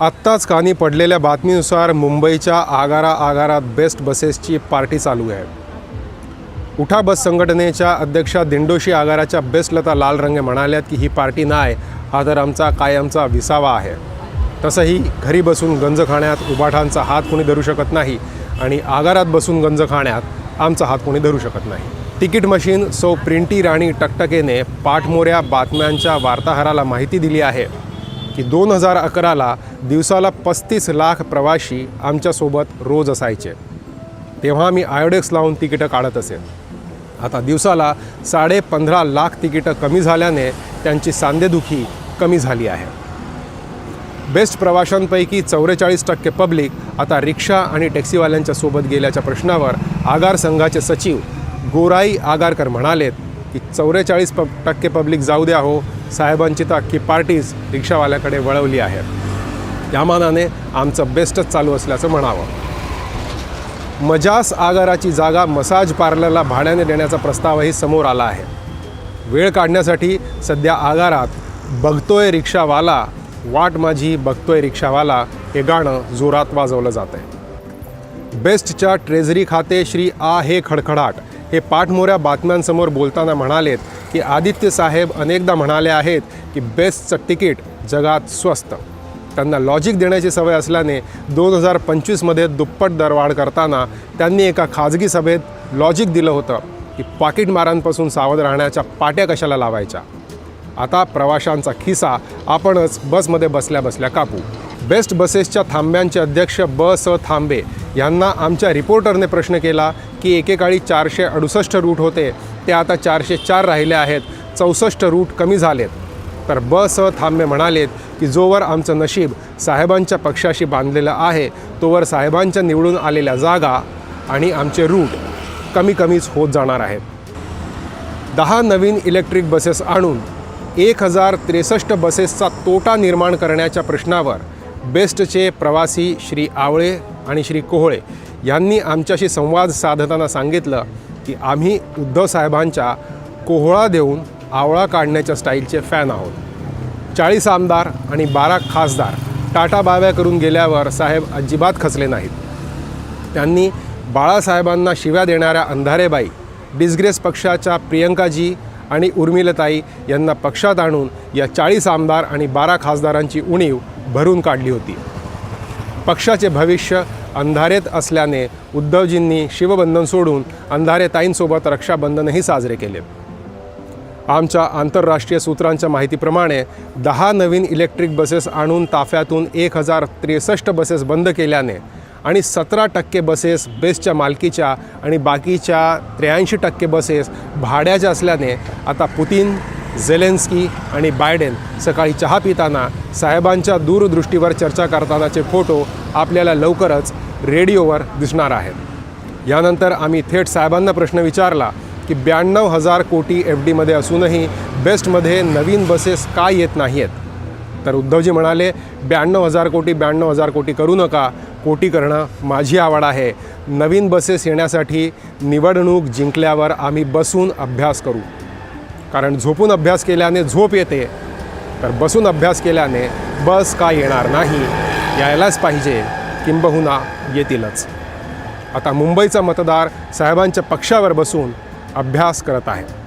आत्ताच कानी पडलेल्या बातमीनुसार मुंबईच्या आगारा आगारात बेस्ट बसेसची पार्टी चालू आहे. उठा बस संघटनेच्या अध्यक्षा दिंडोशी आगाराच्या बेस्टलता लाल लालरंगे म्हणाल्यात की ही पार्टी नाही हा तर आमचा कायमचा विसावा आहे. तसंही घरी बसून गंज खाण्यात उबाठांचा हात कोणी धरू शकत नाही आणि आगारात बसून गंज खाण्यात आमचा हात कोणी धरू शकत नाही. तिकीट मशीन सौ प्रिंटी राणी टकटकेने पाठमोऱ्या बातम्यांच्या वार्ताहराला माहिती दिली आहे. की दोन हजार अकराला दिवसाला पस्तीस लाख प्रवाशी आमच्यासोबत रोज असायचे. तेव्हा मी आयोडेक्स लावून तिकीटं काढत असे. आता दिवसाला साडे पंधरा लाख तिकीटं कमी झाल्याने त्यांची सांधेदुखी कमी झाली आहे. बेस्ट प्रवाशांपैकी चौवेचाळीस टक्के पब्लिक आता रिक्षा आणि टॅक्सीवाल्यांच्या सोबत गेल्याच्या प्रश्नावर आगार संघाचे सचिव गोराई आगारकर म्हणालेत की चौवेचाळीस प टक्के पब्लिक जाऊ द्या हो साहेबांची तर अख्खी पार्टीज रिक्षावाल्याकडे वळवली आहे. या मानाने आमचं बेस्टच चालू असल्याचं म्हणावं. मजास आगाराची जागा मसाज पार्लरला भाड्याने देण्याचा प्रस्तावही समोर आला आहे. वेळ काढण्यासाठी सध्या आगारात बघतोय रिक्षावाला वाट माझी बघतोय रिक्षावाला हे गाणं जोरात वाजवलं जात आहे बेस्टच्या ट्रेझरी खाते श्री आ हे खडखडाट. हे पाठमोऱ्या बातम्यांसमोर बोलताना म्हणालेत की आदित्य साहेब अनेकदा म्हणाले आहेत की बेस्टचं तिकीट जगात स्वस्त. त्यांना लॉजिक देण्याची सवय असल्याने दोन हजार पंचवीसमध्ये दुप्पट दरवाढ करताना त्यांनी एका खाजगी सभेत लॉजिक दिलं होतं की पाकिटमारांपासून सावध राहण्याच्या पाट्या कशाला लावायच्या. आता प्रवाशांचा खिसा आपणच बसमध्ये बसल्या बसल्या कापू. बेस्ट बसेसच्या थांब्यांचे अध्यक्ष ब स थांबे यांना आमच्या रिपोर्टरने प्रश्न केला की एकेकाळी चारशे अडुसष्ट रूट होते. ते आता चारशे चार राहिले आहेत. चौसष्ट रूट कमी झालेत. तर ब स थांबे म्हणालेत की जोवर आमचं नशीब साहेबांच्या पक्षाशी बांधलेलं आहे तोवर साहेबांच्या निवडून आलेल्या जागा आणि आमचे रूट कमी कमीच होत जाणार आहेत. दहा नवीन इलेक्ट्रिक बसेस आणून एक हजार त्रेसष्ट बसेसचा तोटा निर्माण करण्याच्या प्रश्नावर बेस्टचे प्रवासी श्री आवळे आणि श्री कोहळे यांनी आमच्याशी संवाद साधताना सांगितलं की आम्ही उद्धव साहेबांच्या कोहळा देऊन आवळा काढण्याच्या स्टाईलचे फॅन आहोत. चाळीस आमदार आणि बारा खासदार टाटा बाव्या करून गेल्यावर साहेब अजिबात खचले नाहीत. त्यांनी बाळासाहेबांना शिव्या देणाऱ्या अंधारेबाई डिस्ग्रेस पक्षाच्या प्रियंकाजी आणि उर्मिलताई यांना पक्षात आणून या चाळीस आमदार आणि बारा खासदारांची उणीव भरून काढली होती. पक्षाचे भविष्य अंधारेत असल्याने उद्धवजींनी शिवबंधन सोडून अंधारेताईंसोबत रक्षाबंधनही साजरे केले. आमच्या आंतरराष्ट्रीय सूत्रांच्या माहितीप्रमाणे दहा नवीन इलेक्ट्रिक बसेस आणून ताफ्यातून एक हजार त्रेसष्ट बसेस बंद केल्याने आणि सतरा टक्के बसेस बेस्टच्या मालकीच्या आणि बाकीच्या त्र्याऐंशी टक्के बसेस भाड्याच्या असल्याने आता पुतीन झेलेन्स्की आणि बायडेन सकाळी चहा पिताना साहेबांच्या दूरदृष्टीवर चर्चा करतानाचे फोटो आपल्याला लवकरच रेडिओवर दिसणार आहेत. यानंतर आम्ही थेट साहेबांना प्रश्न विचारला की ब्याण्णव हजार कोटी एफ डीमध्ये असूनही बेस्टमध्ये नवीन बसेस का येत नाही आहेत तर उद्धवजी म्हणाले ब्याण्णव हजार कोटी ब्याण्णव हजार कोटी करू नका. कोटी करणं माझी आवड आहे. नवीन बसेस येण्यासाठी निवडणूक जिंकल्यावर आम्ही बसून अभ्यास करू. कारण झोपून अभ्यास केल्याने झोप येते. तर बसून अभ्यास केल्याने बस का येणार नाही यायलाच पाहिजे किंबहुना येतीलच. आता मुंबईचा मतदार साहेबांच्या पक्षावर बसून अभ्यास करत आहे.